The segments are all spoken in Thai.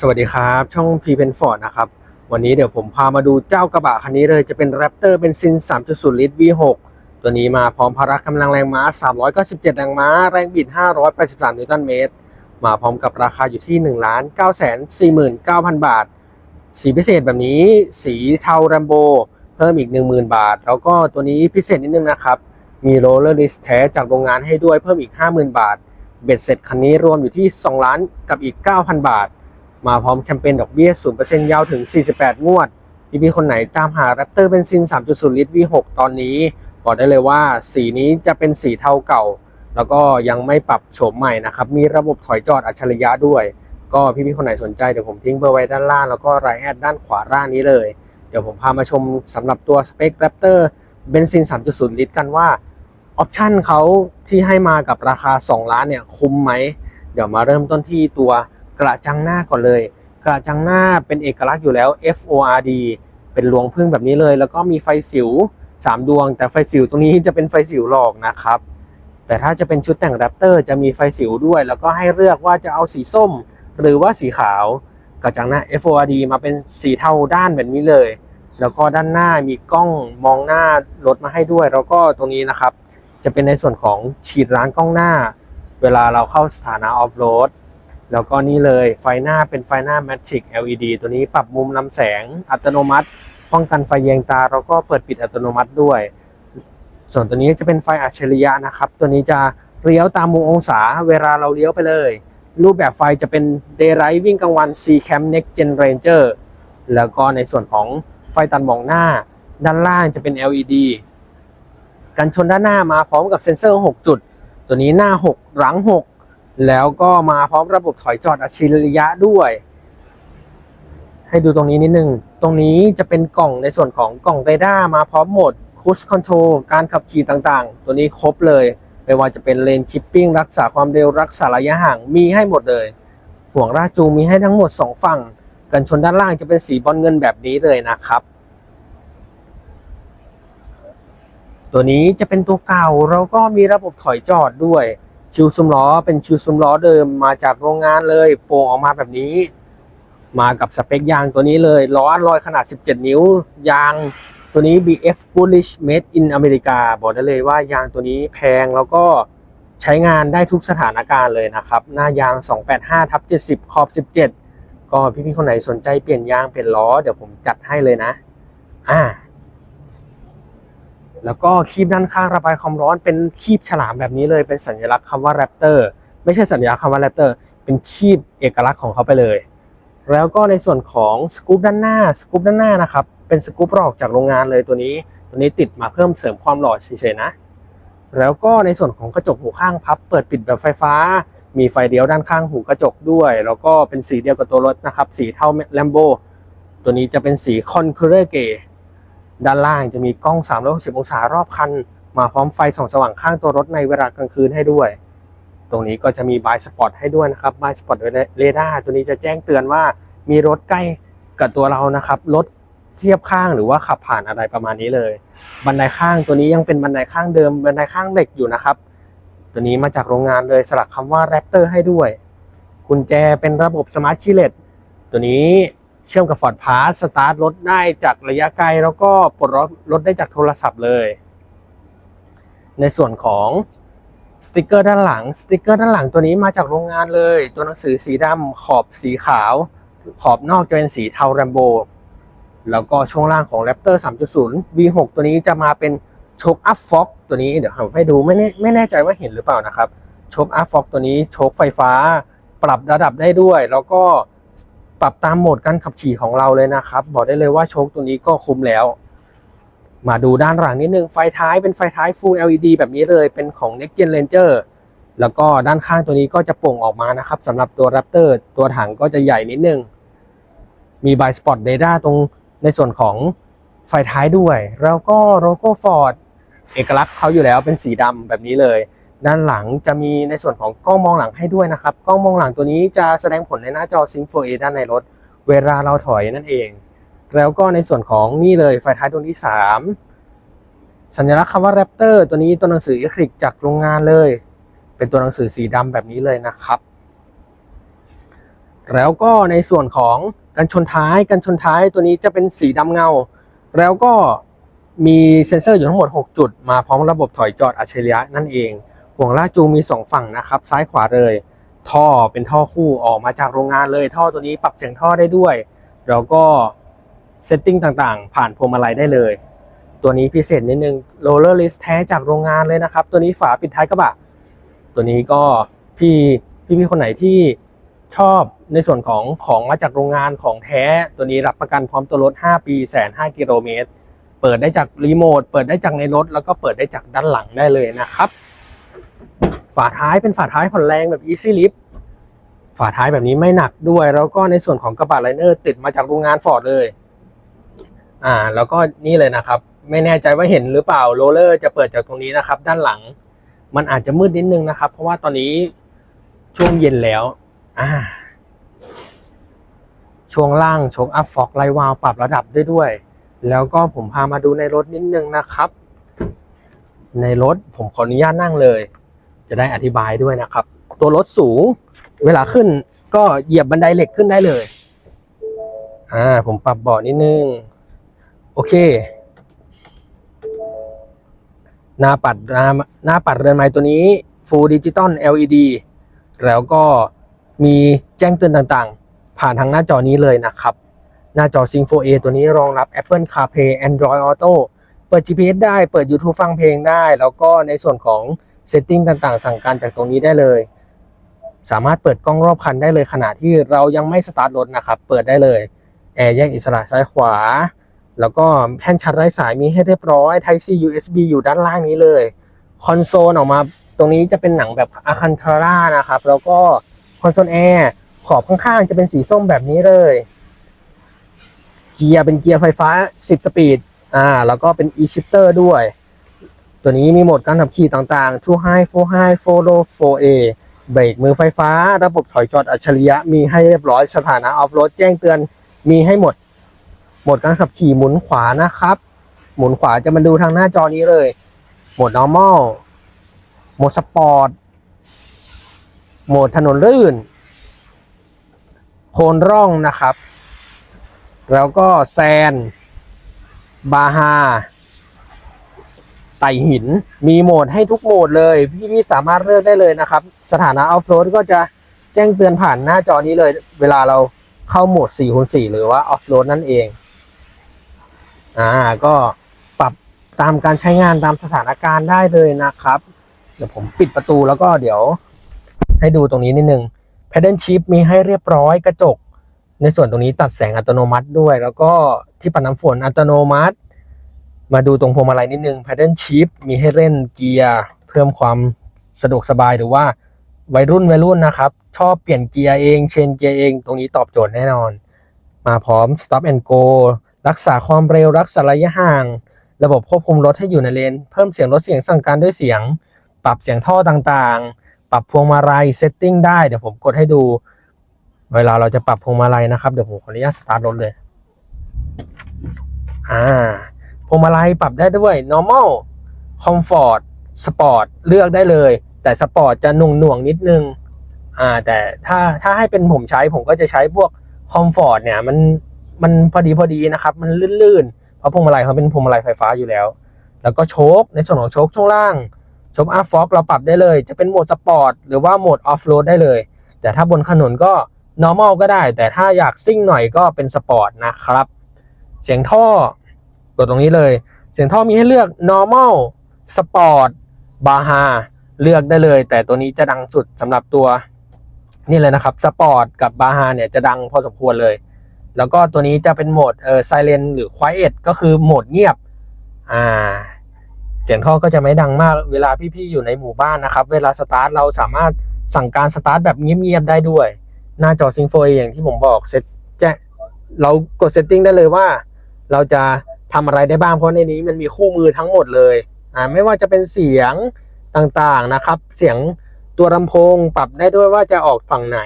สวัสดีครับ ช่อง p ีเพนฟอร์ดนะครับ วันนี้เดี๋ยวผมพามาดูเจ้ากระบะคันนี้เลยจะเป็น Raptor เป็นซิน 3.0 ลิตร V6 ตัวนี้มาพร้อมพละกำลังแรงม้า 397 แรงม้า แรงบิด 583 นิวตันเมตร มาพร้อมกับราคาอยู่ที่ 1 9 4 9 0 0 0 บาท สีพิเศษแบบนี้ สีเทาแรมโบ เพิ่มอีก 10,000 บาท แล้วก็ตัวนี้พิเศษนิดนึงนะครับ มีโรลเลอร์ลิสแท้จากโรงงานให้ด้วยเพิ่มอีก 50,000 บาท เบ็ดเสร็จคันนี้รวมอยู่ที่ 2 ล้านกับอีก 9,000 บาท มาพร้อมแคมเปญดอกเบี้ย 0%ยาวถึง 48 งวด พี่ๆคนไหนตามหา Raptor เบนซิน 3.0 ลิตร V6 ตอนนี้บอกได้เลยว่าสีนี้จะเป็นสีเทาเก่า แล้วก็ยังไม่ปรับโฉมใหม่นะครับ มีระบบถอยจอดอัจฉริยะด้วย ก็พี่ๆคนไหนสนใจเดี๋ยวผมทิ้งเบอร์ไว้ด้านล่างแล้วก็รายแอดด้านขวาล่างนี้เลย เดี๋ยวผมพามาชมสำหรับตัวสเปค Raptor เบนซิน 3.0 ลิตร กันว่าออปชันเขาที่ให้มากับราคา 2 ล้านเนี่ยคุ้มไหม เดี๋ยวมาเริ่มต้นที่ตัว กระจังหน้าก่อนเลย กระจังหน้าเป็นเอกลักษณ์อยู่แล้ว FORD เป็นรวงพึ่งแบบนี้เลย แล้วก็มีไฟสิว 3 ดวง แต่ไฟสิวตรงนี้จะเป็นไฟสิวหลอกนะครับ แต่ถ้าจะเป็นชุดแต่งแรปเตอร์จะมีไฟสิวด้วย แล้วก็ให้เลือกว่าจะเอาสีส้ม หรือว่าสีขาวกระจังหน้า FORD มาเป็นสีเทาด้านแบบนี้เลย แล้วก็ด้านหน้ามีกล้องมองหน้ารถมาให้ด้วย แล้วก็ตรงนี้นะครับ จะเป็นในส่วนของฉีดล้างกล้องหน้า เวลาเราเข้าสถานะออฟโรด แล้วก็นี่เลยไฟหน้าเป็นไฟหน้า Matrix LED ตัวนี้ปรับมุมลำแสงอัตโนมัติ ป้องกันไฟแยงตา แล้วก็เปิดปิดอัตโนมัติด้วย ส่วนตัวนี้จะเป็นไฟอัจฉริยะนะครับ ตัวนี้จะเลี้ยวตามมุมองศาเวลาเราเลี้ยวไปเลย รูปแบบไฟจะเป็น Daylight วิ่งกลางวัน C Cam Next Gen Ranger แล้วก็ในส่วนของไฟตัดหมองหน้า ด้านล่างจะเป็น LED กันชนด้านหน้ามาพร้อมกับเซ็นเซอร์ 6 จุด ตัวนี้หน้า 6 หลัง 6 แล้วก็มาพร้อมระบบถอยจอดอัจฉริยะด้วย ให้ดูตรงนี้นิดนึง ตรงนี้จะเป็นกล่องในส่วนของกล่องเรดาร์มาพร้อมโหมดคูชคอนโทรลการขับขี่ต่างๆ ตัวนี้ครบเลย ไม่ว่าจะเป็นเลนชิปปิ้งรักษาความเร็วรักษาระยะห่างมีให้หมดเลย ห่วงรากจูงมีให้ทั้งหมด 2 ฝั่ง กันชนด้านล่างจะเป็นสีบอลเงินแบบนี้เลยนะครับตัวนี้จะเป็นตัวเก่าแล้วก็มีระบบถอยจอดด้วย คิวซุมล้อเป็นคิวซุมล้อเดิมมาจากโรงงานเลยโป่งออกมาแบบนี้ มากับสเปคยางตัวนี้เลยล้อลลอยขนาด 17 นิ้ว ยางตัวนี้ BF Bullish Made in America บอกได้เลยว่ายางตัวนี้แพงแล้วก็ใช้งานได้ทุกสถานการณ์เลยนะครับ หน้ายาง 285ทับ70 ขอบ 17 ก็พี่ๆคนไหนสนใจเปลี่ยนยางเปลี่ยนล้อเดี๋ยวผมจัดให้เลยนะ อ่า แล้วก็คีบด้านข้างระบายความร้อนเป็นคีบฉลามแบบนี้เลย เป็นสัญลักษณ์คำว่าแรปเตอร์ไม่ใช่สัญลักษณ์คำว่าแรปเตอร์เป็นคีบเอกลักษณ์ของเขาไปเลย แล้วก็ในส่วนของสกู๊ปด้านหน้าสกู๊ปด้านหน้านะครับเป็นสกู๊ปหลอกจากโรงงานเลยตัวนี้ ตัวนี้ติดมาเพิ่มเสริมความหล่อเฉยๆนะ แล้วก็ในส่วนของกระจกหูข้างพับ เปิดปิดแบบไฟฟ้า มีไฟเลี้ยวด้านข้างหูกระจกด้วย แล้วก็เป็นสีเดียวกับตัวรถนะครับ สีเท่าแลมโบตัวนี้จะเป็นสีคอนคูเรเก ด้านล่างจะมีกล้อง 360 องศารอบคัน มาพร้อมไฟส่องสว่างข้างตัวรถในเวลากลางคืนให้ด้วย ตรงนี้ก็จะมีบายสปอตให้ด้วยนะครับบายสปอตเรดาร์ตัวนี้จะแจ้งเตือนว่ามีรถใกล้กับตัวเรานะครับรถเทียบข้างหรือว่าขับผ่านอะไรประมาณนี้เลย บันไดข้างตัวนี้ยังเป็นบันไดข้างเดิม บันไดข้างเหล็กอยู่นะครับ ตัวนี้มาจากโรงงานเลยสลักคำว่าแรปเตอร์ให้ด้วยกุญแจเป็นระบบสมาร์ทคีเลตตัวนี้ เชื่อมกับ Ford Pass สตาร์ทรถได้จากระยะไกล แล้วก็ปลดล็อกรถได้จากโทรศัพท์เลย ในส่วนของสติกเกอร์ด้านหลังสติกเกอร์ด้านหลังตัวนี้มาจากโรงงานเลย ตัวหนังสือสีดำขอบสีขาว ขอบนอกจะเป็นสีเทาแรมโบแล้วก็ช่วงล่างของ Raptor 3.0 V6 ตัวนี้จะมาเป็นโชคอัพฟ็อกตัวนี้เดี๋ยวผมให้ดูไม่แน่ไม่แน่ใจว่าเห็นหรือเปล่านะครับโชคอัพฟ็อกตัวนี้โชคไฟฟ้า ปรับระดับได้ด้วย แล้วก็ ปรับตามโหมดการขับขี่ของเราเลยนะครับ บอกได้เลยว่าโชคตัวนี้ก็คุ้มแล้ว มาดูด้านหลังนิดนึงไฟท้ายเป็นไฟท้าย Full LED แบบนี้เลยเป็นของ Next Gen Ranger แล้วก็ด้านข้างตัวนี้ก็จะโป่งออกมานะครับสำหรับตัว Raptor ตัวถังก็จะใหญ่นิดนึง มี b บ s p o t Radar ตรงในส่วนของไฟท้ายด้วย แล้วก็โลโก้ Ford เอกลักษณ์เขาอยู่แล้วเป็นสีดำแบบนี้เลย ด้านหลังจะมีในส่วนของกล้องมองหลังให้ด้วยนะครับ กล้องมองหลังตัวนี้จะแสดงผลในหน้าจอ Sync 4A ด้านในรถ เวลาเราถอยนั่นเอง แล้วก็ในส่วนของนี่เลยไฟท้ายดวงที่ 3 สัญลักษณ์คำว่า Raptor ตัวนี้ตัวหนังสืออิเล็กทริกจากโรงงานเลย เป็นตัวหนังสือสีดำแบบนี้เลยนะครับ แล้วก็ในส่วนของกันชนท้ายกันชนท้ายตัวนี้จะเป็นสีดำเงา แล้วก็มีเซ็นเซอร์อยู่ทั้งหมด 6 จุด มาพร้อมระบบถอยจอดอัจฉริยะนั่นเอง ห่วงลากจูงมี 2 ฝั่งนะครับ ซ้ายขวาเลย ท่อเป็นท่อคู่ออกมาจากโรงงานเลย ท่อตัวนี้ปรับเสียงท่อได้ด้วยแล้วก็เซตติ้งต่างๆ ผ่านพวงมาลัยได้เลย ตัวนี้พิเศษนิดนึงโรลเลอร์ลิสแท้จากโรงงานเลยนะครับ ตัวนี้ฝาปิดท้ายกระบะตัวนี้ก็พี่พี่ๆคนไหนที่ชอบในส่วนของของมาจากโรงงานของแท้ตัวนี้รับประกันพร้อมตัวรถ 5 ปีแสน5กิโลเมตร เปิดได้จากรีโมท เปิดได้จากในรถ แล้วก็เปิดได้จากด้านหลังได้เลยนะครับ ฝาท้ายเป็นฝาท้ายผ่อนแรงแบบ Easy Lift ฝาท้ายแบบนี้ไม่หนักด้วย แล้วก็ในส่วนของกระบะไลเนอร์ติดมาจากโรงงานฟอร์ดเลย อ่า แล้วก็นี่เลยนะครับ ไม่แน่ใจว่าเห็นหรือเปล่าโรลเลอร์จะเปิดจากตรงนี้นะครับ ด้านหลัง มันอาจจะมืดนิดนึงนะครับ เพราะว่าตอนนี้ช่วงเย็นแล้ว อ่า ช่วงล่างชคอัพฟอกไลวาลปรับระดับได้ด้วย แล้วก็ผมพามาดูในรถนิดนึงนะครับ ในรถผมขออนุญาตนั่งเลย จะได้อธิบายด้วยนะครับ ตัวรถสูงเวลาขึ้นก็เหยียบบันไดเหล็กขึ้นได้เลย อ่า ผมปรับเบาะนิดนึง โอเค หน้าปัดหน้าหน้าปัดเรือนไม้ตัวนี้ Full Digital LED แล้วก็มีแจ้งเตือนต่างๆ ผ่านทางหน้าจอนี้เลยนะครับ หน้าจอ Sync 4A ตัวนี้รองรับ Apple CarPlay Android Auto เปิด GPS ได้ เปิด YouTube ฟังเพลงได้ แล้วก็ในส่วนของ Setting ต่างๆ สั่งการจากตรงนี้ได้เลย สามารถเปิดกล้องรอบคันได้เลยขณะที่เรายังไม่สตาร์ทรถนะครับ เปิดได้เลยแอร์แยกอิสระซ้ายขวา แล้วก็แท่นชาร์จไร้สายมีให้เรียบร้อย Type C USB อยู่ด้านล่างนี้เลยคอนโซลออกมาตรงนี้จะเป็นหนังแบบอาคันทาร่านะครับ แล้วก็คอนโซลแอร์ขอบข้างๆ จะเป็นสีส้มแบบนี้เลย เกียร์เป็นเกียร์ไฟฟ้า 10 สปีด อ่า แล้วก็เป็น e-shifter ด้วย ตัวนี้มีโหมดการขับขี่ต่างๆ True High Full High Full Low 4A เบรกมือไฟฟ้า ระบบถอยจอดอัจฉริยะ มีให้เรียบร้อย สถานะออฟโรดแจ้งเตือน มีให้หมด โหมดการขับขี่หมุนขวานะครับ หมุนขวาจะมาดูทางหน้าจอนี้เลย โหมด normal โหมดสปอร์ต โหมดถนนลื่น โคนร่องนะครับ แล้วก็แซน บาฮา ต่หิน มีโหมดให้ทุกโหมดเลย พี่ๆสามารถเลือกได้เลยนะครับ สถานะออฟโรดก็จะแจ้งเตือนผ่านหน้าจอนี้เลย เวลาเราเข้าโหมด4คูณ4หรือว่าออฟโรดนั่นเอง อ่า ก็ปรับตามการใช้งานตามสถานการณ์ได้เลยนะครับ เดี๋ยวผมปิดประตูแล้วก็เดี๋ยวให้ดูตรงนี้นิดนึง Pedal Shift มีให้เรียบร้อยกระจก ในส่วนตรงนี้ตัดแสงอัตโนมัติด้วย แล้วก็ที่ปัดน้ำฝนอัตโนมัติ มาดูตรงพวงมาลัยนิดนึง Pedal Shift มีให้เล่นเกียร์เพิ่มความสะดวกสบายหรือว่าวัยรุ่นวัยรุ่นนะครับ ชอบเปลี่ยนเกียร์เอง เชนเกียร์เอง ตรงนี้ตอบโจทย์แน่นอน มาพร้อม Stop and Go รักษาความเร็วรักษาระยะห่าง ระบบควบคุมรถให้อยู่ในเลน เพิ่มเสียงลดเสียงสั่งการด้วยเสียง ปรับเสียงท่อต่างๆ ปรับพวงมาลัยเซตติ้งได้เดี๋ยวผมกดให้ดู เวลาเราจะปรับพวงมาลัยนะครับ เดี๋ยวผมขออนุญาตสตาร์ทรถเลย อ่า วงมาลัยปรับได้ด้วย normal comfort sport เลือกได้เลย แต่ sport จะหน่วงหน่วงนิดนึงอ่าแต่ถ้าถ้าให้เป็นผมใช้ผมก็จะใช้พวก comfort เนี่ยมันมันพอดีพอดีนะครับ มันลื่นๆ เพราะพวงมาลัยเขาเป็นพวงมาลัยไฟฟ้าอยู่แล้ว แล้วก็โชคในส่วนของโชคช่วงล่างโชคอัพฟอกเราปรับได้เลย จะเป็นโหมดสปอร์ตหรือว่าโหมดออฟโรดได้เลย แต่ถ้าบนถนนก็ normal ก็ได้ แต่ถ้าอยากซิ่งหน่อยก็เป็นสปอร์ตนะครับ เสียงท่อ กดตรงนี้เลยเสียงท่อมีให้เลือก normal sport b a h a เลือกได้เลย แต่ตัวนี้จะดังสุดสำหรับตัวนี่เลยนะครับ sport กับ b a h a เนี่ยจะดังพอสมควรเลย แล้วก็ตัวนี้จะเป็นโหมดเออ silent หรือ quiet ก็คือโหมดเงียบอ่าเสียงท่อก็จะไม่ดังมากเวลาพี่ๆอยู่ในหมู่บ้านนะครับ เวลาสตาร์ทเราสามารถสั่งการสตาร์ทแบบเงียบๆได้ด้วย หน้าจอซิงโฟอย่างที่ผมบอกเซตแจ้เรากดเซตติ้งได้เลยว่า เราจะ ทำอะไรได้บ้างเพราะในนี้มันมีคู่มือทั้งหมดเลยอ่าไม่ว่าจะเป็นเสียงต่างๆนะครับ เสียงตัวลำโพงปรับได้ด้วยว่าจะออกฝั่งไหน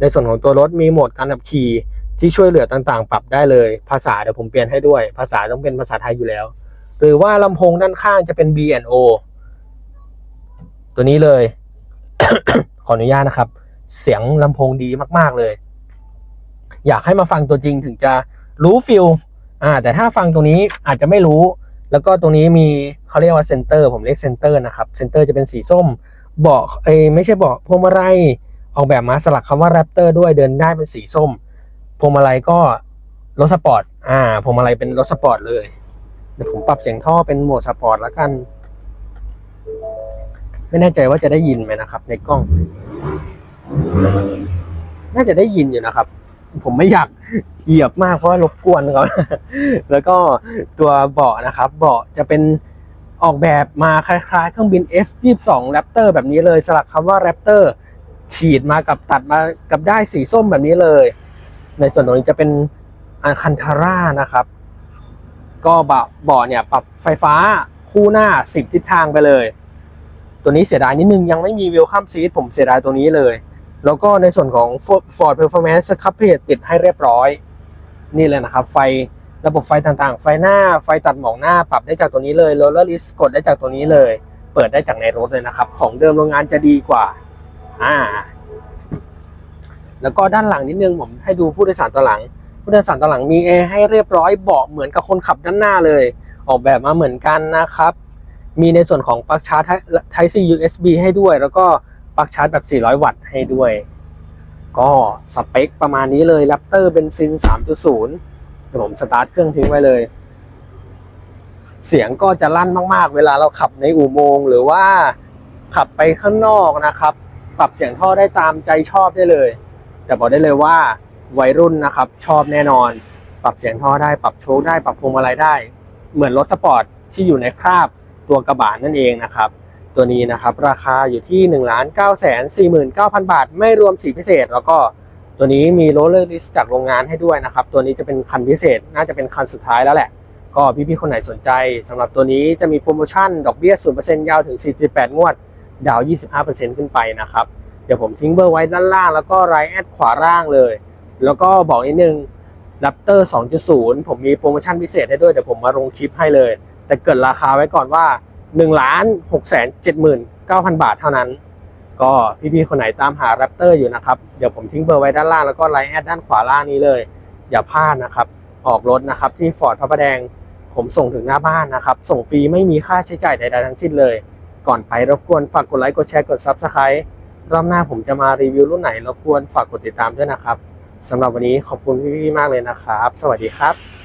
ในส่วนของตัวรถมีโหมดการขับขี่ที่ช่วยเหลือต่างๆ ปรับได้เลย ภาษาเดี๋ยวผมเปลี่ยนให้ด้วย ภาษาต้องเป็นภาษาไทยอยู่แล้ว หรือว่าลำโพงด้านข้างจะเป็น B&O ตัวนี้เลย ขออนุญาตนะครับ เสียงลำโพงดีมากๆเลย อยากให้มาฟังตัวจริงถึงจะรู้ฟิล อ่าแต่ถ้าฟังตรงนี้อาจจะไม่รู้ แล้วก็ตรงนี้มีเขาเรียกว่าเซนเตอร์ผมเรียกเซนเตอร์นะครับเซนเตอร์จะเป็นสีส้มเบาะเอ้ไม่ใช่เบาะพวงมาลัยออกแบบมาสลักคำว่าแรปเตอร์ด้วยเดินได้เป็นสีส้มพวงมาลัยก็รถสปอร์ตอ่าพวงมาลัยเป็นรถสปอร์ตเลยเดี๋ยวผมปรับเสียงท่อเป็นโหมดสปอร์ตแล้วกัน ไม่แน่ใจว่าจะได้ยินไหมนะครับ ในกล้อง น่าจะได้ยินอยู่นะครับ ผมไม่อยากเหยียบมากเพราะว่ารบกวนเขาแล้วก็ตัวเบาะนะครับ เบาะจะเป็นออกแบบมาคล้ายๆเครื่องบิน F22 Raptor แบบนี้เลย สลักคำว่า Raptor ขีดมากับตัดมากับได้สีส้มแบบนี้เลย ในส่วนตรงนี้จะเป็นอันคันทาร่านะครับ ก็เบาะเบาะเนี่ยปรับไฟฟ้าคู่หน้า 10 ทิศทางไปเลย ตัวนี้เสียดายนิดนึงยังไม่มี Welcome Seat ผมเสียดายตัวนี้เลย แล้วก็ในส่วนของ Ford Performance ครับเพจติดให้เรียบร้อย นี่เลยนะครับ ไฟระบบไฟต่างๆ ไฟหน้าไฟตัดหมอกหน้าปรับได้จากตัวนี้เลย Roller List กดได้จากตัวนี้เลย เปิดได้จากในรถเลยนะครับ ของเดิมโรงงานจะดีกว่าอ่า แล้วก็ด้านหลังนิดนึงผมให้ดูผู้โดยสารตัวหลัง ผู้โดยสารตัวหลังมีแอร์ให้เรียบร้อยเบาะเหมือนกับคนขับด้านหน้าเลย ออกแบบมาเหมือนกันนะครับ มีในส่วนของปลั๊กชาร์จ Type C USB ให้ด้วย แล้วก็ ลั๊กชาร์จแบบ 400 วัตต์ให้ด้วย ก็สเปคประมาณนี้เลย Raptor เบนซิน 3.0 เดี๋ยวผมสตาร์ทเครื่องทิ้งไว้เลย เสียงก็จะลั่นมากๆ เวลาเราขับในอุโมงค์หรือว่าขับไปข้างนอกนะครับ ปรับเสียงท่อได้ตามใจชอบได้เลย แต่บอกได้เลยว่าวัยรุ่นนะครับ ชอบแน่นอน ปรับเสียงท่อได้ปรับโชคได้ปรับพวงมาลัยได้ เหมือนรถสปอร์ตที่อยู่ในคราบตัวกระบะนั่นเองนะครับ ตัวนี้นะครับราคาอยู่ที่1 9 4 9 0 0 0 บาท ไม่รวมสีพิเศษ แล้วก็ตัวนี้มีโรลเลอร์ลิสจากโรงงานให้ด้วยนะครับ ตัวนี้จะเป็นคันพิเศษ น่าจะเป็นคันสุดท้ายแล้วแหละ ก็พี่ๆคนไหนสนใจสำหรับตัวนี้จะมีโปรโมชั่นดอกเบี้ย 0%ยาวถึง 48 งวด ดาว 25%ขึ้นไปนะครับ เดี๋ยวผมทิ้งเบอร์ไว้ด้านล่าง แล้วก็ไลน์แอดขวาล่างเลย แล้วก็บอกนิดนึง Raptor 2.0 ผมมีโปรโมชั่นพิเศษให้ด้วยเดี๋ยวผมมาลงคลิปให้เลย แต่เกิดราคาไว้ก่อนว่า 1ล้าน6 7 9 0 0 0บาทเท่านั้น ก็พี่ๆคนไหนตามหา Raptor อยู่นะครับ เดี๋ยวผมทิ้งเบอร์ไว้ด้านล่างแล้วก็ไลน์แอดด้านขวาล่างนี้เลย อย่าพลาดนะครับ ออกรถนะครับที่ฟอร์ดพระประแดง ผมส่งถึงหน้าบ้านนะครับ ส่งฟรีไม่มีค่าใช้จ่ายใดๆทั้งสิ้นเลย ก่อนไปรบกวนฝากกดไลค์กดแชร์กด Subscribe รอบหน้าผมจะมารีวิวรุ่นไหนรบกวนฝากกดติดตามด้วยนะครับสำหรับวันนี้ขอบคุณพี่ๆมากเลยนะครับ สวัสดีครับ